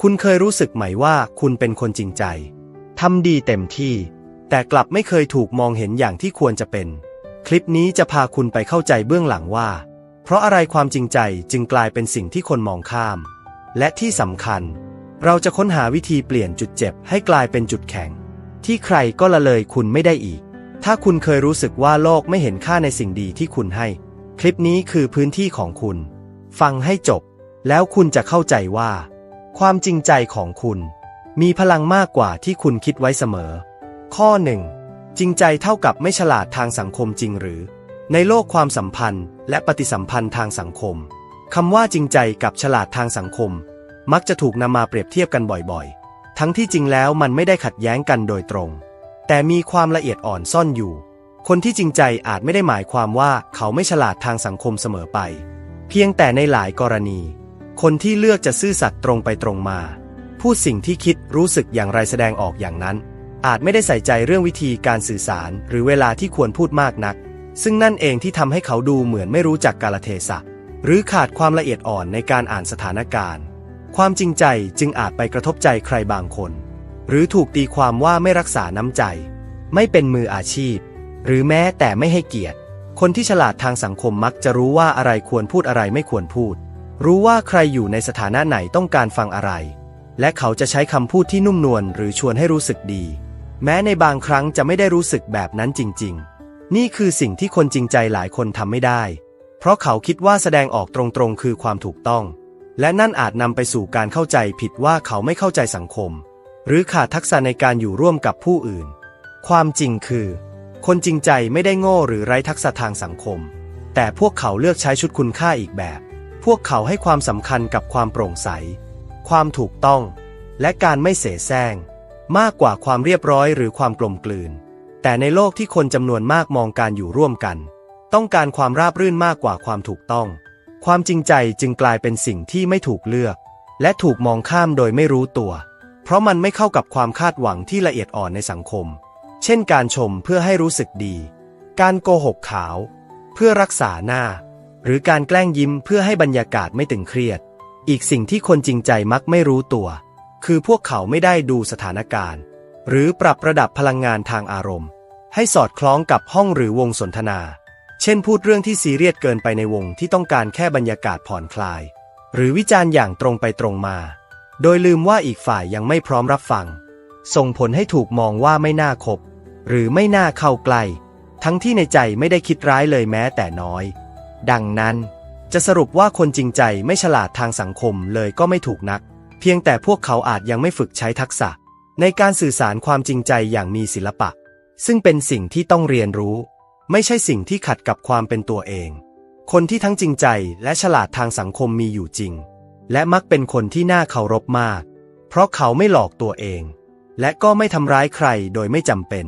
คุณเคยรู้สึกไหมว่าคุณเป็นคนจริงใจ ทำดีเต็มที่ แต่กลับไม่เคยถูกมองเห็นอย่างที่ควรจะเป็น คลิปนี้จะพาคุณไปเข้าใจเบื้องหลังว่า เพราะอะไรความจริงใจจึงกลายเป็นสิ่งที่คนมองข้าม และที่สำคัญ เราจะค้นหาวิธีเปลี่ยนจุดเจ็บให้กลายเป็นจุดแข็ง ที่ใครก็ละเลยคุณไม่ได้อีก ถ้าคุณเคยรู้สึกว่าโลกไม่เห็นค่าในสิ่งดีที่คุณให้ คลิปนี้คือพื้นที่ของคุณ ฟังให้จบ แล้วคุณจะเข้าใจว่า ความจริงใจของคุณ มีพลังมากกว่าที่คุณคิดไว้เสมอ ข้อหนึ่งจริงใจเท่ากับไม่ฉลาดทางสังคมจริงหรือ ในโลกความสัมพันธ์และปฏิสัมพันธ์ทางสังคมคำว่าจริงใจกับฉลาดทางสังคม มักจะถูกนำมาเปรียบเทียบกันบ่อยๆ ทั้งที่จริงแล้วมันไม่ได้ขัดแย้งกันโดยตรง แต่มีความละเอียดอ่อนซ่อนอยู่ คนที่จริงใจอาจไม่ได้หมายความว่าเขาไม่ฉลาดทางสังคมเสมอไป เพียงแต่ในหลายกรณี คนที่เลือกจะซื่อสัตย์ตรงไปตรงมา พูดสิ่งที่คิดรู้สึกอย่างไรแสดงออกอย่างนั้น อาจไม่ได้ใส่ใจเรื่องวิธีการสื่อสารหรือเวลาที่ควรพูดมากนัก ซึ่งนั่นเองที่ทำให้เขาดูเหมือนไม่รู้จักกาลเทศะ หรือขาดความละเอียดอ่อนในการอ่านสถานการณ์ ความจริงใจจึงอาจไปกระทบใจใครบางคน หรือถูกตีความว่าไม่รักษาน้ำใจ ไม่เป็นมืออาชีพ หรือแม้แต่ไม่ให้เกียรติ คนที่ฉลาดทางสังคมมักจะรู้ว่าอะไรควรพูดอะไรไม่ควรพูด รู้ว่าใครอยู่ในสถานะไหนต้องการฟังอะไร และเขาจะใช้คำพูดที่นุ่มนวลหรือชวนให้รู้สึกดี แม้ในบางครั้งจะไม่ได้รู้สึกแบบนั้นจริง ๆ นี่คือสิ่งที่คนจริงใจหลายคนทำไม่ได้ เพราะเขาคิดว่าแสดงออกตรงๆ คือความถูกต้อง และนั่นอาจนำไปสู่การเข้าใจผิดว่าเขาไม่เข้าใจสังคม หรือขาดทักษะในการอยู่ร่วมกับผู้อื่น ความจริงคือ คนจริงใจไม่ได้โง่หรือไร้ทักษะทางสังคม แต่พวกเขาเลือกใช้ชุดคุณค่าอีกแบบ พวกเขาให้ความสำคัญกับความโปร่งใส ความถูกต้อง และการไม่เสแสร้ง มากกว่าความเรียบร้อยหรือความกลมกลืน แต่ในโลกที่คนจำนวนมากมองการอยู่ร่วมกัน ต้องการความราบรื่นมากกว่าความถูกต้อง ความจริงใจจึงกลายเป็นสิ่งที่ไม่ถูกเลือก และถูกมองข้ามโดยไม่รู้ตัว เพราะมันไม่เข้ากับความคาดหวังที่ละเอียดอ่อนในสังคม เช่นการชมเพื่อให้รู้สึกดี การโกหกขาว เพื่อรักษาหน้า หรือการแกล้งยิ้มเพื่อให้บรรยากาศไม่ตึงเครียด อีกสิ่งที่คนจริงใจมักไม่รู้ตัว คือพวกเขาไม่ได้ดูสถานการณ์ หรือปรับระดับพลังงานทางอารมณ์ ให้สอดคล้องกับห้องหรือวงสนทนา เช่นพูดเรื่องที่ซีเรียสเกินไปในวงที่ต้องการแค่บรรยากาศผ่อนคลาย หรือวิจารณ์อย่างตรงไปตรงมา โดยลืมว่าอีกฝ่ายยังไม่พร้อมรับฟัง ส่งผลให้ถูกมองว่าไม่น่าคบ หรือไม่น่าเข้าใกล้ทั้งที่ในใจไม่ได้คิดร้ายเลยแม้แต่น้อย ดังนั้น จะสรุปว่าคนจริงใจไม่ฉลาดทางสังคมเลยก็ไม่ถูกนัก เพียงแต่พวกเขาอาจยังไม่ฝึกใช้ทักษะ ในการสื่อสารความจริงใจอย่างมีศิลปะ ซึ่งเป็นสิ่งที่ต้องเรียนรู้ ไม่ใช่สิ่งที่ขัดกับความเป็นตัวเอง คนที่ทั้งจริงใจและฉลาดทางสังคมมีอยู่จริง และมักเป็นคนที่น่าเคารพมาก เพราะเขาไม่หลอกตัวเอง และก็ไม่ทำร้ายใครโดยไม่จำเป็น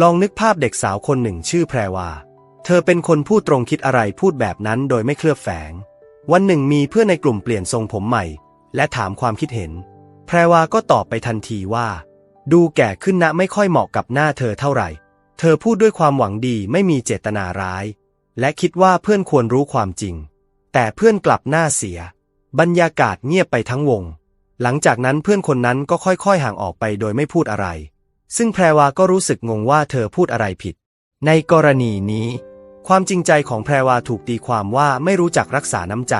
ลองนึกภาพเด็กสาวคนหนึ่งชื่อแพรวา เธอเป็นคนพูดตรงคิดอะไรพูดแบบนั้นโดยไม่เคลือบแฝง วันหนึ่งมีเพื่อนในกลุ่มเปลี่ยนทรงผมใหม่ และถามความคิดเห็น แพรวาก็ตอบไปทันทีว่า ดูแก่ขึ้นนะไม่ค่อยเหมาะกับหน้าเธอเท่าไหร่ เธอพูดด้วยความหวังดีไม่มีเจตนาร้าย และคิดว่าเพื่อนควรรู้ความจริง แต่เพื่อนกลับหน้าเสีย บรรยากาศเงียบไปทั้งวง หลังจากนั้นเพื่อนคนนั้นก็ค่อยๆห่างออกไปโดยไม่พูดอะไร ซึ่งแพรวาก็รู้สึกงงว่าเธอพูดอะไรผิด ในกรณีนี้ ความจริงใจของแพรวาถูกตีความว่าไม่รู้จักรักษาน้ำใจ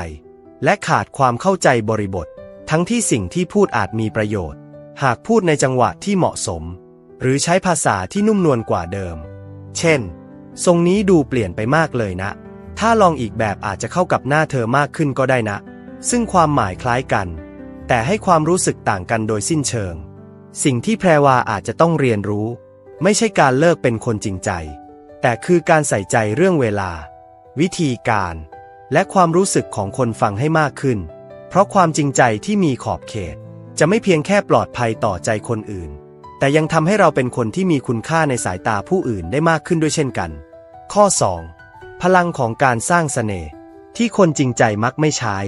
และขาดความเข้าใจบริบท ทั้งที่สิ่งที่พูดอาจมีประโยชน์ หากพูดในจังหวะที่เหมาะสม หรือใช้ภาษาที่นุ่มนวลกว่าเดิม เช่น ทรงนี้ดูเปลี่ยนไปมากเลยนะ ถ้าลองอีกแบบอาจจะเข้ากับหน้าเธอมากขึ้นก็ได้นะ ซึ่งความหมายคล้ายกัน แต่ให้ความรู้สึกต่างกันโดยสิ้นเชิง สิ่งที่แพรวาอาจจะต้องเรียนรู้ ไม่ใช่การเลิกเป็นคนจริงใจ แต่คือการใส่ใจเรื่องเวลา วิธีการ และความรู้สึกของคนฟังให้มากขึ้น เพราะความจริงใจที่มีขอบเขต จะไม่เพียงแค่ปลอดภัยต่อใจคนอื่น แต่ยังทำให้เราเป็นคนที่มีคุณค่าในสายตาผู้อื่นได้มากขึ้นด้วยเช่นกัน ข้อ 2. พลังของการสร้างเสน่ห์ที่คนจริงใจมักไม่ใช้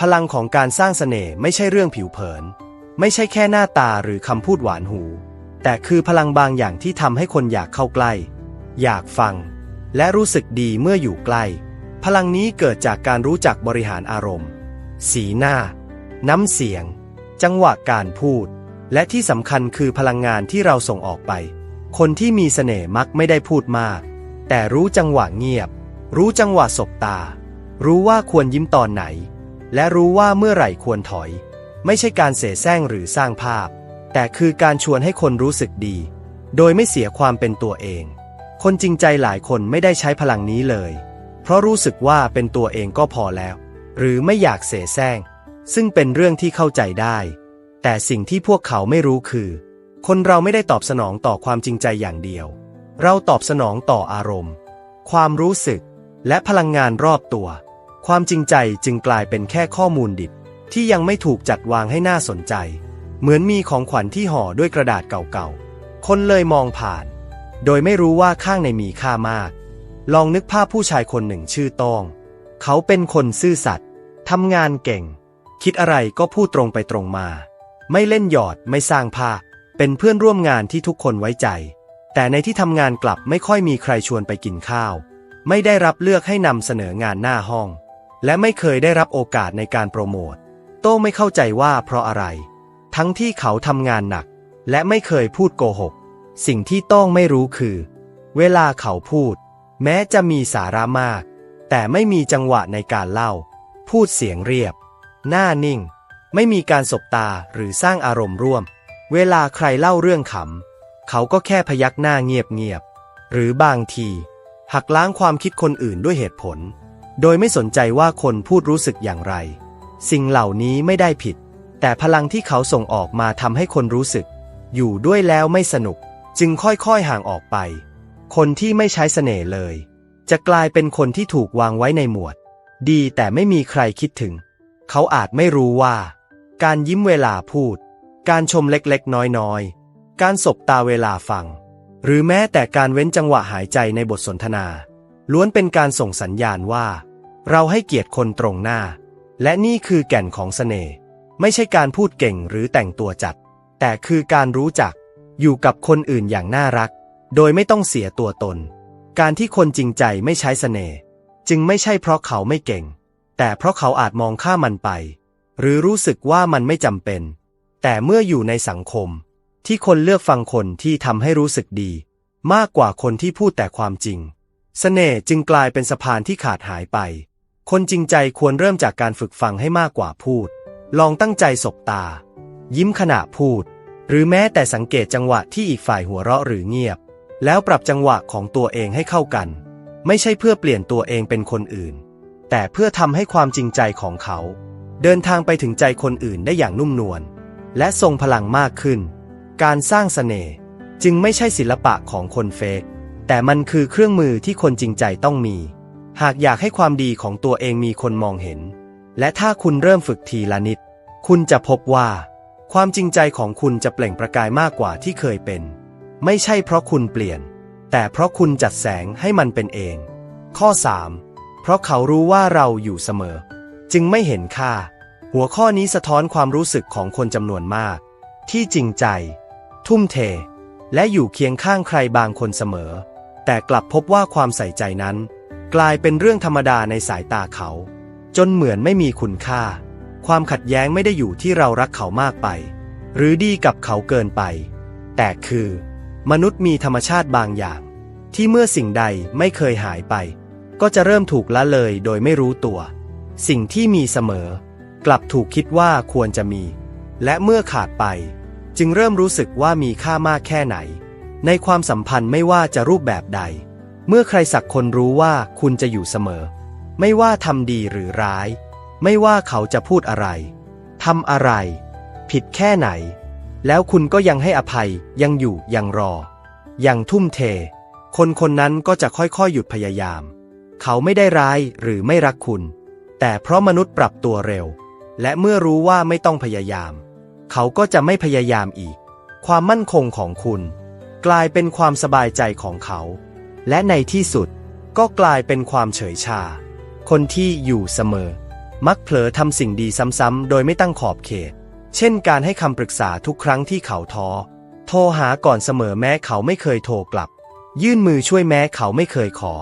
พลังของการสร้างเสน่ห์ไม่ใช่เรื่องผิวเผิน ไม่ใช่แค่หน้าตาหรือคำพูดหวานหู แต่คือพลังบางอย่างที่ทำให้คนอยากเข้าใกล้ อยากฟัง และรู้สึกดีเมื่ออยู่ใกล้ พลังนี้เกิดจากการรู้จักบริหารอารมณ์ สีหน้า น้ำเสียง จังหวะการพูด และที่สำคัญคือพลังงานที่เราส่งออกไป คนที่มีเสน่ห์มักไม่ได้พูดมาก แต่รู้จังหวะเงียบ รู้จังหวะสบตา รู้ว่าควรยิ้มตอนไหน และรู้ว่าเมื่อไหร่ควรถอย ไม่ใช่การเสแสร้งหรือสร้างภาพ แต่คือการชวนให้คนรู้สึกดี โดยไม่เสียความเป็นตัวเอง คนจริงใจหลายคนไม่ได้ใช้พลังนี้เลย เพราะรู้สึกว่าเป็นตัวเองก็พอแล้ว หรือไม่อยากเสแสร้ง ซึ่งเป็นเรื่องที่เข้าใจได้ แต่สิ่งที่พวกเขาไม่รู้คือ คนเราไม่ได้ตอบสนองต่อความจริงใจอย่างเดียว เราตอบสนองต่ออารมณ์ ความรู้สึก และพลังงานรอบตัว ความจริงใจจึงกลายเป็นแค่ข้อมูลดิบ ที่ยังไม่ถูกจัดวางให้น่าสนใจ เหมือนมีของขวัญที่ห่อด้วยกระดาษเก่าๆ คนเลยมองผ่าน โดยไม่รู้ว่าข้างในมีค่ามาก ลองนึกภาพผู้ชายคนหนึ่งชื่อต้งเขาเป็นคนซื่อสัตย์ทำงานเก่ง คิดอะไรก็พูดตรงไปตรงมา ไม่เล่นหยอดไม่สร้างภาพ เป็นเพื่อนร่วมงานที่ทุกคนไว้ใจ แต่ในที่ทำงานกลับไม่ค่อยมีใครชวนไปกินข้าว ไม่ได้รับเลือกให้นำเสนองานหน้าห้อง และไม่เคยได้รับโอกาสในการโปรโมทโต้ไม่เข้าใจว่าเพราะอะไร ทั้งที่เขาทำงานหนัก และไม่เคยพูดโกหก สิ่งที่ต้องไม่รู้คือ เวลาเขาพูด แม้จะมีสาระมาก แต่ไม่มีจังหวะในการเล่า พูดเสียงเรียบ หน้านิ่ง ไม่มีการสบตาหรือสร้างอารมณ์ร่วม เวลาใครเล่าเรื่องขำเขาก็แค่พยักหน้าเงียบๆหรือบางที หักล้างความคิดคนอื่นด้วยเหตุผล โดยไม่สนใจว่าคนพูดรู้สึกอย่างไร สิ่งเหล่านี้ไม่ได้ผิด แต่พลังที่เขาส่งออกมาทำให้คนรู้สึก อยู่ด้วยแล้วไม่สนุก จึงค่อยๆห่างออกไป คนที่ไม่ใช้เสน่ห์เลย จะกลายเป็นคนที่ถูกวางไว้ในหมวด ดีแต่ไม่มีใครคิดถึง เขาอาจไม่รู้ว่า การยิ้มเวลาพูด การชมเล็กๆ น้อยๆ การสบตาเวลาฟัง หรือแม้แต่การเว้นจังหวะหายใจในบทสนทนา ล้วนเป็นการส่งสัญญาณว่า เราให้เกียรติคนตรงหน้า และนี่คือแก่นของเสน่ห์ไม่ใช่การพูดเก่งหรือแต่งตัวจัด แต่คือการรู้จัก อยู่กับคนอื่นอย่างน่ารัก โดยไม่ต้องเสียตัวตน การที่คนจริงใจไม่ใช้เสน่ห์จึงไม่ใช่เพราะเขาไม่เก่ง แต่เพราะเขาอาจมองข้ามมันไป หรือรู้สึกว่ามันไม่จำเป็น แต่เมื่ออยู่ในสังคม ที่คนเลือกฟังคนที่ทำให้รู้สึกดี มากกว่าคนที่พูดแต่ความจริงเสน่ห์จึงกลายเป็นสะพานที่ขาดหายไป คนจริงใจควรเริ่มจากการฝึกฟังให้มากกว่าพูด ลองตั้งใจสบตา ยิ้มขณะพูด หรือแม้แต่สังเกตจังหวะที่อีกฝ่ายหัวเราะหรือเงียบ แล้วปรับจังหวะของตัวเองให้เข้ากัน ไม่ใช่เพื่อเปลี่ยนตัวเองเป็นคนอื่น แต่เพื่อทำให้ความจริงใจของเขา เดินทางไปถึงใจคนอื่นได้อย่างนุ่มนวลและทรงพลังมากขึ้น การสร้างเสน่ห์จึงไม่ใช่ศิลปะของคนเฟกแต่มันคือเครื่องมือที่คนจริงใจต้องมี หากอยากให้ความดีของตัวเองมีคนมองเห็น และถ้าคุณเริ่มฝึกทีละนิด คุณจะพบว่า ความจริงใจของคุณจะเปล่งประกายมากกว่าที่เคยเป็น ไม่ใช่เพราะคุณเปลี่ยน แต่เพราะคุณจัดแสงให้มันเป็นเอง ข้อ 3. เพราะเขารู้ว่าเราอยู่เสมอ จึงไม่เห็นค่า หัวข้อนี้สะท้อนความรู้สึกของคนจำนวนมาก ที่จริงใจ ทุ่มเท และอยู่เคียงข้างใครบางคนเสมอ แต่กลับพบว่าความใส่ใจนั้น กลายเป็นเรื่องธรรมดาในสายตาเขา จนเหมือนไม่มีคุณค่า ความขัดแย้งไม่ได้อยู่ที่เรารักเขามากไป หรือดีกับเขาเกินไป แต่คือ มนุษย์มีธรรมชาติบางอย่าง ที่เมื่อสิ่งใดไม่เคยหายไป ก็จะเริ่มถูกละเลยโดยไม่รู้ตัว สิ่งที่มีเสมอ กลับถูกคิดว่าควรจะมี และเมื่อขาดไป จึงเริ่มรู้สึกว่ามีค่ามากแค่ไหน ในความสัมพันธ์ไม่ว่าจะรูปแบบใด เมื่อใครสักคนรู้ว่าคุณจะอยู่เสมอ ไม่ว่าทำดีหรือร้าย ไม่ว่าเขาจะพูดอะไรทำอะไร ผิดแค่ไหน แล้วคุณก็ยังให้อภัยยังอยู่ยังรอ ยังทุ่มเท คนคนนั้นก็จะค่อยๆหยุดพยายาม เขาไม่ได้ร้ายหรือไม่รักคุณ แต่เพราะมนุษย์ปรับตัวเร็ว และเมื่อรู้ว่าไม่ต้องพยายาม เขาก็จะไม่พยายามอีก ความมั่นคงของคุณ กลายเป็นความสบายใจของเขา และในที่สุดก็กลายเป็นความเฉยชา คนที่อยู่เสมอ มักเผลอทำสิ่งดีซ้ำๆ โดยไม่ตั้งขอบเขต เช่นการให้คำปรึกษาทุกครั้งที่เขาท้อ โทรหาก่อนเสมอแม้เขาไม่เคยโทรกลับ ยื่นมือช่วยแม้เขาไม่เคยขอ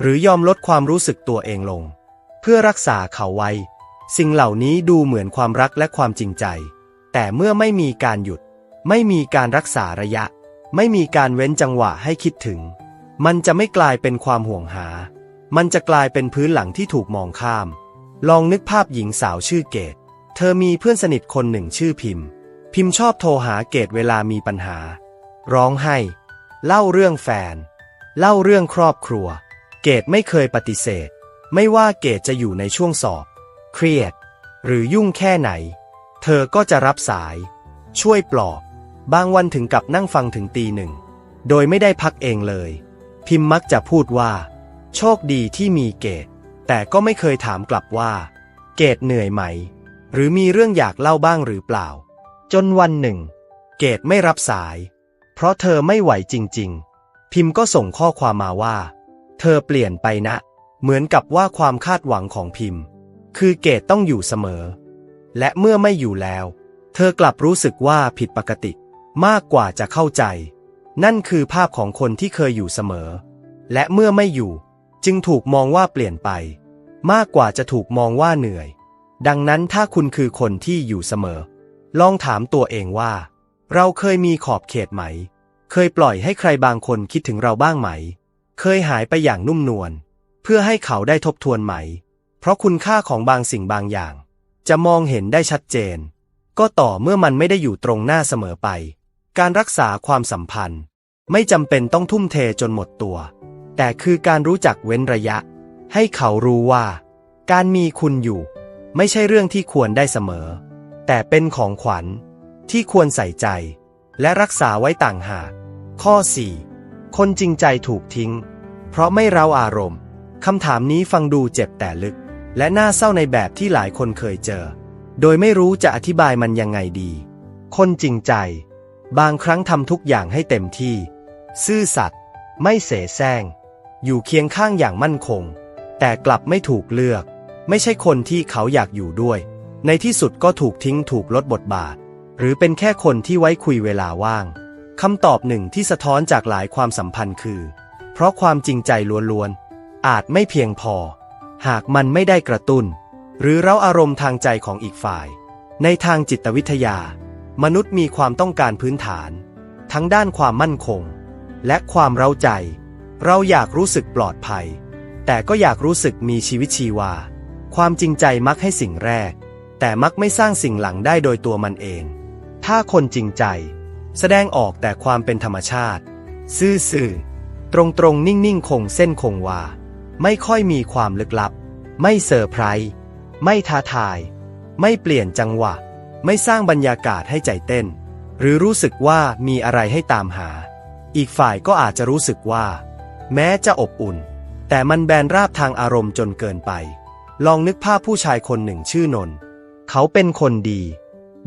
หรือยอมลดความรู้สึกตัวเองลง เพื่อรักษาเขาไว้ สิ่งเหล่านี้ดูเหมือนความรักและความจริงใจ แต่เมื่อไม่มีการหยุด ไม่มีการรักษาระยะ ไม่มีการเว้นจังหวะให้คิดถึง มันจะไม่กลายเป็นความห่วงหา มันจะกลายเป็นพื้นหลังที่ถูกมองข้าม ลองนึกภาพหญิงสาวชื่อเกดเธอมีเพื่อนสนิทคนหนึ่งชื่อพิมพ์ พิมพ์ชอบโทรหาเกดเวลามีปัญหา ร้องไห้ เล่าเรื่องแฟน เล่าเรื่องครอบครัว เกดไม่เคยปฏิเสธ ไม่ว่าเกดจะอยู่ในช่วงสอบ เครียด หรือยุ่งแค่ไหน เธอก็จะรับสาย ช่วยปลอบ บางวันถึงกับนั่งฟังถึงตีหนึ่ง โดยไม่ได้พักเองเลย พิมพ์มักจะพูดว่า โชคดีที่มีเกด แต่ก็ไม่เคยถามกลับว่า เกดเหนื่อยไหม หรือมีเรื่องอยากเล่าบ้างหรือเปล่า จนวันหนึ่ง เกดไม่รับสาย เพราะเธอไม่ไหวจริง ๆ พิมพ์ก็ส่งข้อความมาว่า เธอเปลี่ยนไปนะ เหมือนกับว่าความคาดหวังของพิมพ์ คือเกดต้องอยู่เสมอ และเมื่อไม่อยู่แล้ว เธอกลับรู้สึกว่าผิดปกติ มากกว่าจะเข้าใจ นั่นคือภาพของคนที่เคยอยู่เสมอ และเมื่อไม่อยู่ จึงถูกมองว่าเปลี่ยนไป มากกว่าจะถูกมองว่าเหนื่อย ดังนั้นถ้าคุณคือคนที่อยู่เสมอ ลองถามตัวเองว่า เราเคยมีขอบเขตไหม เคยปล่อยให้ใครบางคนคิดถึงเราบ้างไหม เคยหายไปอย่างนุ่มนวลเพื่อให้เขาได้ทบทวนไหม เพราะคุณค่าของบางสิ่งบางอย่าง จะมองเห็นได้ชัดเจน ก็ต่อเมื่อมันไม่ได้อยู่ตรงหน้าเสมอไป การรักษาความสัมพันธ์ ไม่จำเป็นต้องทุ่มเทจนหมดตัว แต่คือการรู้จักเว้นระยะ ให้เขารู้ว่า การมีคุณอยู่ ไม่ใช่เรื่องที่ควรได้เสมอ แต่เป็นของขวัญที่ควรใส่ใจ และรักษาไว้ต่างหาก ข้อ 4. คนจริงใจถูกทิ้ง เพราะไม่เร้าอารมณ์คำถามนี้ฟังดูเจ็บแต่ลึก และน่าเศร้าในแบบที่หลายคนเคยเจอ โดยไม่รู้จะอธิบายมันยังไงดี คนจริงใจ บางครั้งทำทุกอย่างให้เต็มที่ ซื่อสัตย์ไม่เสแสร้ง อยู่เคียงข้างอย่างมั่นคง แต่กลับไม่ถูกเลือก ไม่ใช่คนที่เขาอยากอยู่ด้วย ในที่สุดก็ถูกทิ้งถูกลดบทบาท หรือเป็นแค่คนที่ไว้คุยเวลาว่างคำตอบหนึ่งที่สะท้อนจากหลายความสัมพันธ์คือ เพราะความจริงใจล้วนๆ อาจไม่เพียงพอ หากมันไม่ได้กระตุ้น หรือเร้าอารมณ์ทางใจของอีกฝ่าย ในทางจิตวิทยา มนุษย์มีความต้องการพื้นฐาน ทั้งด้านความมั่นคง และความเร้าใจ เราอยากรู้สึกปลอดภัย แต่ก็อยากรู้สึกมีชีวิตชีวา ความจริงใจมักให้สิ่งแรก แต่มักไม่สร้างสิ่งหลังได้โดยตัวมันเอง ถ้าคนจริงใจ แสดงออกแต่ความเป็นธรรมชาติ ซื่อๆตรงๆนิ่งๆคงเส้นคงวา ไม่ค่อยมีความลึกลับ ไม่เซอร์ไพรส์ไม่ท้าทาย ไม่เปลี่ยนจังหวะ ไม่สร้างบรรยากาศให้ใจเต้น หรือรู้สึกว่ามีอะไรให้ตามหา อีกฝ่ายก็อาจจะรู้สึกว่า แม้จะอบอุ่น แต่มันแบนราบทางอารมณ์จนเกินไป ลองนึกภาพผู้ชายคนหนึ่งชื่อนนท์เขาเป็นคนดี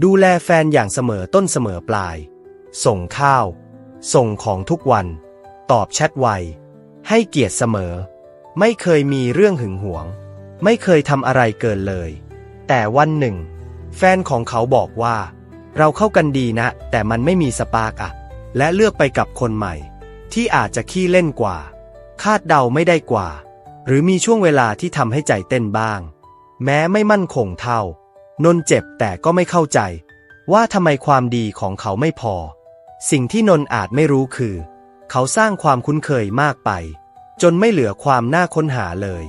ดูแลแฟนอย่างเสมอต้นเสมอปลาย ส่งข้าว ส่งของทุกวัน ตอบแชทไว ให้เกียรติเสมอ ไม่เคยมีเรื่องหึงหวง ไม่เคยทำอะไรเกินเลย แต่วันหนึ่ง แฟนของเขาบอกว่า เราเข้ากันดีนะ แต่มันไม่มีสปาร์กอะและเลือกไปกับคนใหม่ ที่อาจจะขี้เล่นกว่า คาดเดาไม่ได้กว่า หรือมีช่วงเวลาที่ทำให้ใจเต้นบ้าง แม้ไม่มั่นคงเท่า นนเจ็บแต่ก็ไม่เข้าใจ ว่าทำไมความดีของเขาไม่พอ สิ่งที่นนอาจไม่รู้คือ เขาสร้างความคุ้นเคยมากไป จนไม่เหลือความน่าค้นหาเลย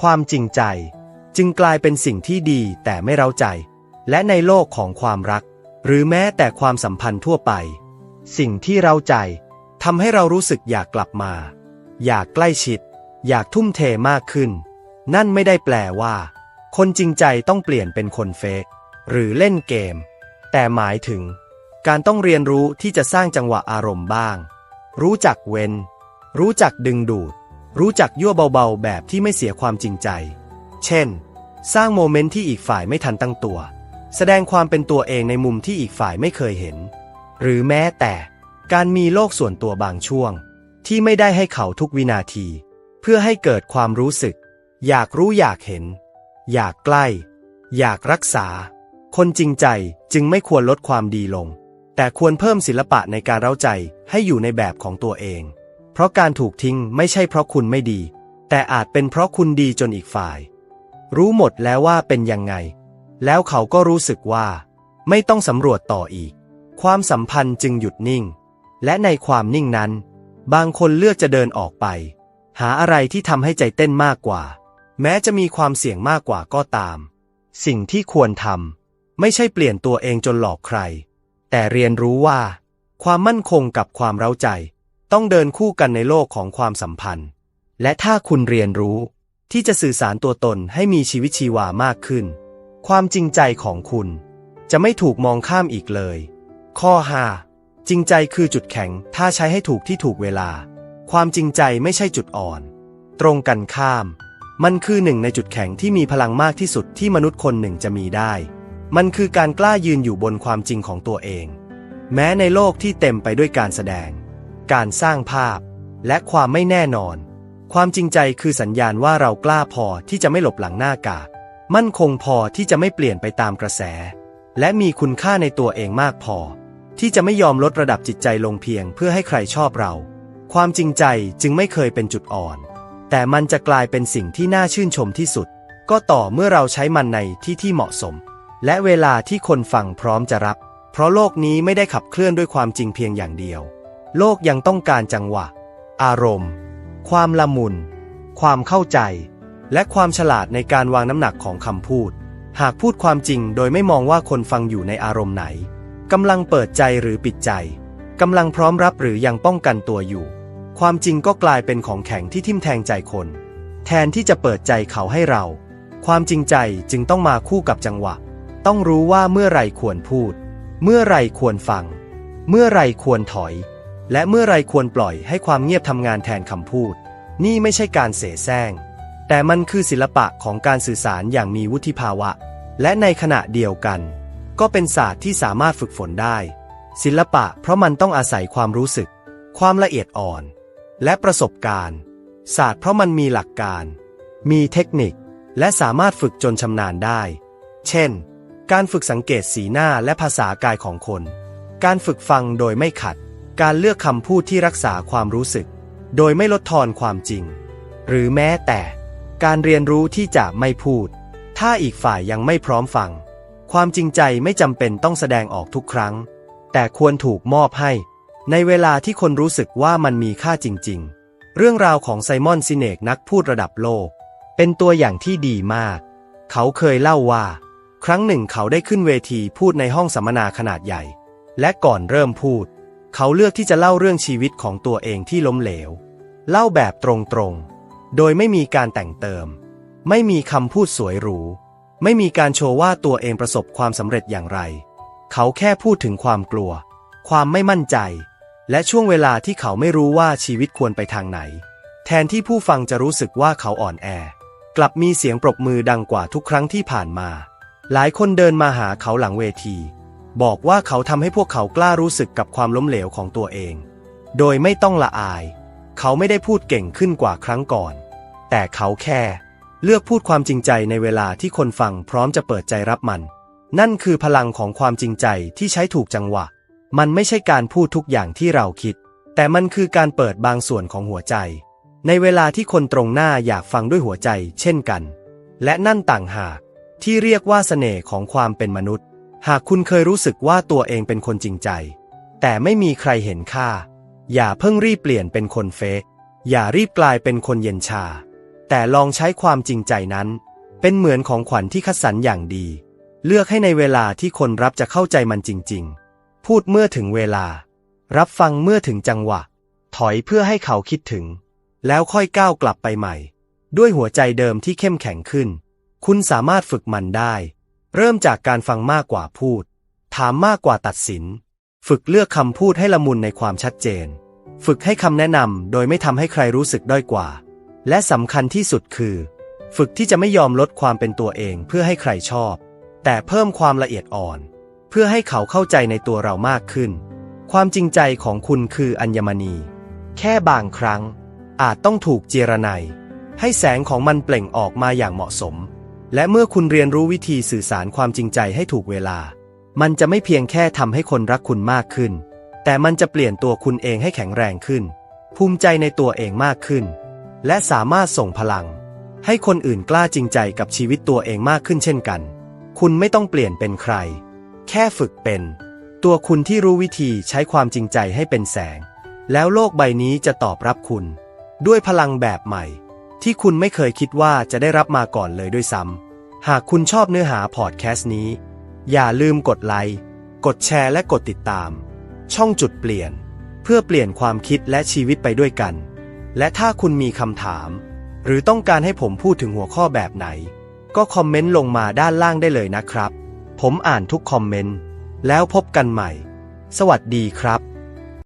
ความจริงใจ จึงกลายเป็นสิ่งที่ดีแต่ไม่เร้าใจ และในโลกของความรัก หรือแม้แต่ความสัมพันธ์ทั่วไป สิ่งที่เราใจ ทำให้เรารู้สึกอยากกลับมา อยากใกล้ชิด อยากทุ่มเทมากขึ้น นั่นไม่ได้แปลว่า คนจริงใจต้องเปลี่ยนเป็นคนเฟกหรือเล่นเกม แต่หมายถึง การต้องเรียนรู้ที่จะสร้างจังหวะอารมณ์บ้าง รู้จักเว้น รู้จักดึงดูด รู้จักยั่วเบาๆ แบบที่ไม่เสียความจริงใจ เช่น สร้างโมเมนต์ที่อีกฝ่ายไม่ทันตั้งตัว แสดงความเป็นตัวเองในมุมที่อีกฝ่ายไม่เคยเห็น หรือแม้แต่ การมีโลกส่วนตัวบางช่วง ที่ไม่ได้ให้เขาทุกวินาที เพื่อให้เกิดความรู้สึก อยากรู้อยากเห็น อยากใกล้ อยากรักษา คนจริงใจจึงไม่ควรลดความดีลง แต่ควรเพิ่มศิลปะในการเร้าใจให้อยู่ในแบบของตัวเอง เพราะการถูกทิ้งไม่ใช่เพราะคุณไม่ดี แต่อาจเป็นเพราะคุณดีจนอีกฝ่าย รู้หมดแล้วว่าเป็นยังไง แล้วเขาก็รู้สึกว่า ไม่ต้องสำรวจต่ออีก ความสัมพันธ์จึงหยุดนิ่ง และในความนิ่งนั้น บางคนเลือกจะเดินออกไป หาอะไรที่ทำให้ใจเต้นมากกว่า แม้จะมีความเสี่ยงมากกว่าก็ตาม สิ่งที่ควรทำไม่ใช่เปลี่ยนตัวเองจนหลอกใคร แต่เรียนรู้ว่า ความมั่นคงกับความเร้าใจ ต้องเดินคู่กันในโลกของความสัมพันธ์ และถ้าคุณเรียนรู้ที่จะสื่อสารตัวตนให้มีชีวิตชีวามากขึ้น ความจริงใจของคุณ จะไม่ถูกมองข้ามอีกเลย ข้อ5 จริงใจคือจุดแข็ง ถ้าใช้ให้ถูกที่ถูกเวลา ความจริงใจไม่ใช่จุดอ่อน ตรงกันข้าม มันคือหนึ่งในจุดแข็งที่มีพลังมากที่สุดที่มนุษย์คนหนึ่งจะมีได้ มันคือการกล้ายืนอยู่บนความจริงของตัวเอง แม้ในโลกที่เต็มไปด้วยการแสดง การสร้างภาพ และความไม่แน่นอน ความจริงใจคือสัญญาณว่าเรากล้าพอที่จะไม่หลบหลังหน้ากากมั่นคงพอที่จะไม่เปลี่ยนไปตามกระแส และมีคุณค่าในตัวเองมากพอ ที่จะไม่ยอมลดระดับจิตใจลงเพียงเพื่อให้ใครชอบเรา ความจริงใจจึงไม่เคยเป็นจุดอ่อน แต่มันจะกลายเป็นสิ่งที่น่าชื่นชมที่สุด ก็ต่อเมื่อเราใช้มันในที่ที่เหมาะสม และเวลาที่คนฟังพร้อมจะรับ เพราะโลกนี้ไม่ได้ขับเคลื่อนด้วยความจริงเพียงอย่างเดียว โลกยังต้องการจังหวะ อารมณ์ ความละมุน ความเข้าใจ และความฉลาดในการวางน้ำหนักของคำพูด หากพูดความจริงโดยไม่มองว่าคนฟังอยู่ในอารมณ์ไหน กำลังเปิดใจหรือปิดใจ กำลังพร้อมรับหรือยังป้องกันตัวอยู่ ความจริงก็กลายเป็นของแข็งที่ทิ่มแทงใจคน แทนที่จะเปิดใจเขาให้เรา ความจริงใจจึงต้องมาคู่กับจังหวะ ต้องรู้ว่าเมื่อไรควรพูด เมื่อไรควรฟัง เมื่อไรควรถอย และเมื่อไรควรปล่อยให้ความเงียบทำงานแทนคำพูด นี่ไม่ใช่การเสแสร้ง แต่มันคือศิลปะของการสื่อสารอย่างมีวุฒิภาวะ และในขณะเดียวกัน ก็เป็นศาสตร์ที่สามารถฝึกฝนได้ ศิลปะเพราะมันต้องอาศัยความรู้สึก ความละเอียดอ่อน และประสบการณ์ ศาสตร์เพราะมันมีหลักการ มีเทคนิค และสามารถฝึกจนชำนาญได้ เช่น การฝึกสังเกตสีหน้าและภาษากายของคน การฝึกฟังโดยไม่ขัด การเลือกคำพูดที่รักษาความรู้สึก โดยไม่ลดทอนความจริง หรือแม้แต่ การเรียนรู้ที่จะไม่พูด ถ้าอีกฝ่ายยังไม่พร้อมฟัง ความจริงใจไม่จำเป็นต้องแสดงออกทุกครั้ง แต่ควรถูกมอบให้ ในเวลาที่คนรู้สึกว่ามันมีค่าจริง ๆ เรื่องราวของไซมอนซิเนกนักพูดระดับโลก เป็นตัวอย่างที่ดีมาก เขาเคยเล่าว่า ครั้งหนึ่งเขาได้ขึ้นเวทีพูดในห้องสัมมนาขนาดใหญ่ และก่อนเริ่มพูด เขาเลือกที่จะเล่าเรื่องชีวิตของตัวเองที่ล้มเหลว เล่าแบบตรงๆ โดยไม่มีการแต่งเติม ไม่มีคำพูดสวยหรู ไม่มีการโชว์ว่าตัวเองประสบความสำเร็จอย่างไร เขาแค่พูดถึงความกลัว ความไม่มั่นใจ และช่วงเวลาที่เขาไม่รู้ว่าชีวิตควรไปทางไหน แทนที่ผู้ฟังจะรู้สึกว่าเขาอ่อนแอ กลับมีเสียงปรบมือดังกว่าทุกครั้งที่ผ่านมา หลายคนเดินมาหาเขาหลังเวที บอกว่าเขาทำให้พวกเขากล้ารู้สึกกับความล้มเหลวของตัวเอง โดยไม่ต้องละอาย เขาไม่ได้พูดเก่งขึ้นกว่าครั้งก่อน แต่เขาแค่ เลือกพูดความจริงใจในเวลาที่คนฟังพร้อมจะเปิดใจรับมัน นั่นคือพลังของความจริงใจที่ใช้ถูกจังหวะ มันไม่ใช่การพูดทุกอย่างที่เราคิด แต่มันคือการเปิดบางส่วนของหัวใจ ในเวลาที่คนตรงหน้าอยากฟังด้วยหัวใจ เช่นกัน และนั่นต่างหากที่เรียกว่าเสน่ห์ของความเป็นมนุษย์ หากคุณเคยรู้สึกว่าตัวเองเป็นคนจริงใจ แต่ไม่มีใครเห็นค่า อย่าเพิ่งรีบเปลี่ยนเป็นคนเฟกอย่ารีบกลายเป็นคนเย็นชา แต่ลองใช้ความจริงใจนั้น เป็นเหมือนของขวัญที่คัดสรรอย่างดี เลือกให้ในเวลาที่คนรับจะเข้าใจมันจริง ๆ พูดเมื่อถึงเวลา รับฟังเมื่อถึงจังหวะ ถอยเพื่อให้เขาคิดถึง แล้วค่อยก้าวกลับไปใหม่ ด้วยหัวใจเดิมที่เข้มแข็งขึ้น คุณสามารถฝึกมันได้ เริ่มจากการฟังมากกว่าพูด ถามมากกว่าตัดสิน ฝึกเลือกคำพูดให้ละมุนในความชัดเจน ฝึกให้คำแนะนำโดยไม่ทำให้ใครรู้สึกด้อยกว่า และสำคัญที่สุดคือ ฝึกที่จะไม่ยอมลดความเป็นตัวเองเพื่อให้ใครชอบ แต่เพิ่มความละเอียดอ่อน เพื่อให้เขาเข้าใจในตัวเรามากขึ้น ความจริงใจของคุณคืออัญมณี แค่บางครั้ง อาจต้องถูกเจรไนให้แสงของมันเปล่งออกมาอย่างเหมาะสม และเมื่อคุณเรียนรู้วิธีสื่อสารความจริงใจให้ถูกเวลา มันจะไม่เพียงแค่ทำให้คนรักคุณมากขึ้น แต่มันจะเปลี่ยนตัวคุณเองให้แข็งแรงขึ้น ภูมิใจในตัวเองมากขึ้น และสามารถส่งพลัง ให้คนอื่นกล้าจริงใจกับชีวิตตัวเองมากขึ้นเช่นกัน คุณไม่ต้องเปลี่ยนเป็นใคร แค่ฝึกเป็น ตัวคุณที่รู้วิธีใช้ความจริงใจให้เป็นแสง แล้วโลกใบนี้จะตอบรับคุณ ด้วยพลังแบบใหม่ ที่คุณไม่เคยคิดว่าจะได้รับมาก่อนเลยด้วยซ้ำหากคุณชอบเนื้อหาพอดแคสต์นี้ อย่าลืมกดไลค์กดแชร์และกดติดตาม ช่องจุดเปลี่ยน เพื่อเปลี่ยนความคิดและชีวิตไปด้วยกัน และถ้าคุณมีคำถาม หรือต้องการให้ผมพูดถึงหัวข้อแบบไหน ก็คอมเมนต์ลงมาด้านล่างได้เลยนะครับ ผมอ่านทุกคอมเมนต์ แล้วพบกันใหม่ สวัสดีครับ